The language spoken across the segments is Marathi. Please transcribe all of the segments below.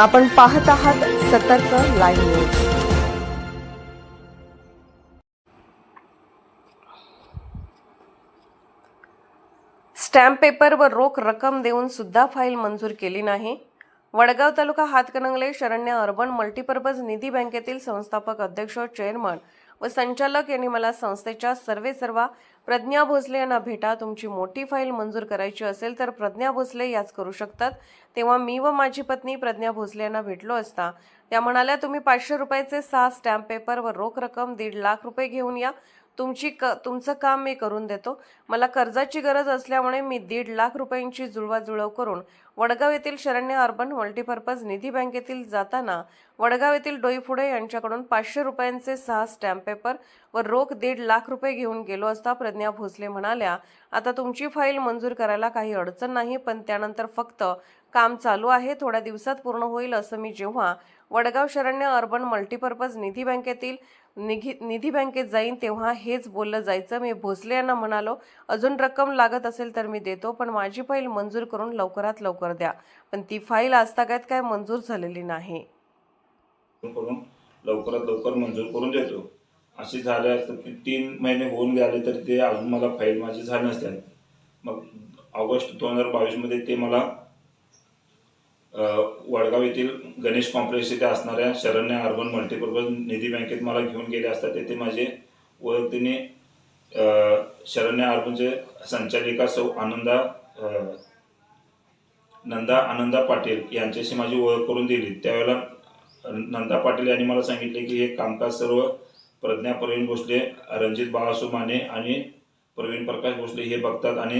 आपण पाहत आहात सतर्क लाईव्ह न्यूज. स्टॅम्प पेपर व रोख रक्कम देऊन सुद्धा फाईल मंजूर केली नाही. वडगाव तालुका हातकणंगले शरण्य अर्बन मल्टीपर्पज निधी बँकेतील संस्थापक अध्यक्ष चेअरमन व संचालक यांनी मला संस्थेच्या सर्वे सर्वा प्रज्ञा भोसले यांना भेटा. तुमची मोठी फाईल मंजूर करायची असेल तर प्रज्ञा भोसले याच करू शकतात. तेव्हा मी व माझी पत्नी प्रज्ञा भोसले यांना भेटलो असता. त्या म्हणाल्या तुम्ही पाचशे रुपयाचे सहा स्टॅम्प पेपर व रोख रक्कम दीड लाख रुपये घेऊन या. तुमची क तुमचं काम मी करून देतो. मला कर्जाची गरज असल्यामुळे मी दीड लाख रुपयांची जुळवाजुळव करून वडगाव येथील शरण्य अर्बन मल्टीपर्पज निधी बँकेतील जाताना वडगाव येथील डोईफुडे यांच्याकडून पाचशे रुपयांचे सहा स्टॅम्प पेपर व रोख दीड लाख रुपये घेऊन गेलो असता प्रज्ञा भोसले म्हणाल्या आता तुमची फाईल मंजूर करायला काही अडचण नाही पण त्यानंतर फक्त काम चालू आहे थोड्या दिवसात पूर्ण होईल असं मी जेव्हा वडगाव शरण्य अर्बन मल्टीपर्पज निधी बँकेतील निधी निधी बँकेत जाईन तेव्हा हेच बोललं जायचं. मी भोसले यांना म्हणालो अजून रक्कम लागत असेल तर मी देतो पण माझी फाईल मंजूर करून लवकरात लवकर द्या पण ती फाईल आजतागायत काय मंजूर झालेली नाही. करून लवकरात लवकर मंजूर करून देतो. असे झाले असतं की तीन महिने होऊन गेले तर ते अजून मला फाईल माझी झाली नसत्या मग ऑगस्ट दोन हजार बावीसमध्ये ते मला वडगाव येथील गणेश कॉम्प्लेक्स येथे असणाऱ्या शरण्य अर्बन मल्टीपर्पज निधी बँकेत मला घेऊन गेले असतात तेथे माझे ओळखतीने अ, शरण्य अर्बनचे संचालिका सौ आनंदा नंदा आनंदा पाटील यांच्याशी माझी ओळख करून दिली. त्यावेळेला नंदा पाटील यांनी मला सांगितले की हे कामकाज सर्व प्रज्ञा प्रवीण भोसले रणजित बाळासू माने आणि प्रवीण प्रकाश भोसले हे बघतात आणि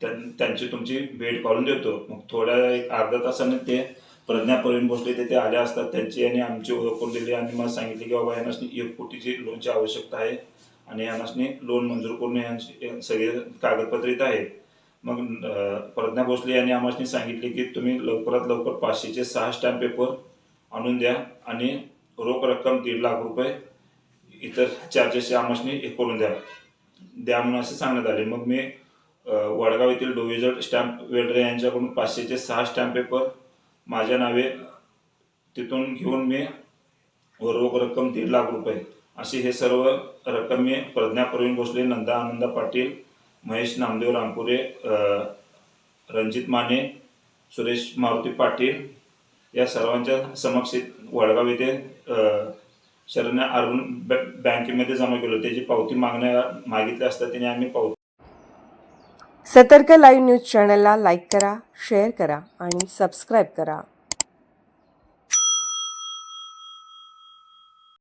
त्यां- त्यांची तुमची भेट काढून देतो. मग थोड्या एक अर्धा तासाने ते प्रज्ञा प्रवीण भोसले तिथे आले असतात. त्यांची आणि आमची ओळख करून दिली आणि मला सांगितले की बाबा यांना एक कोटीची लोनची आवश्यकता आहे आणि यांनासनी लोन मंजूर करून यांची सगळे कागदपत्र इथं आहेत. मग प्रज्ञा भोसले यांनी आम्हाला सांगितले की तुम्ही लवकरात लवकर पाचशेचे सहा स्टॅम्प पेपर आणून द्या आणि रोख रक्कम दीड लाख रुपये इतर चार्जेस आम्हाला हे करून द्या. द्या म्हणून असे सांगण्यात आले. मग मी वडगाव येथील डोविजर स्टॅम्प वेल्डरे यांच्याकडून पाचशेचे सहा स्टॅम्प पेपर माझ्या नावे तिथून घेऊन मी व रोख रक्कम दीड लाख रुपये अशी हे सर्व रक्कम मी प्रज्ञा प्रवीण भोसले नंदा आनंदा पाटील महेश नामदेव रामपुरे रणजित माने सुरेश मारुती पाटील या सर्वांच्या समक्ष वडगाव येथे अ, अरुण बँकेमध्ये जमा केलं त्याची पावती मागण्या मागितल्या असता त्याने आम्ही पावती सतर्क लाईव्ह न्यूज चॅनलला लाईक करा शेअर करा आणि सबस्क्राईब करा.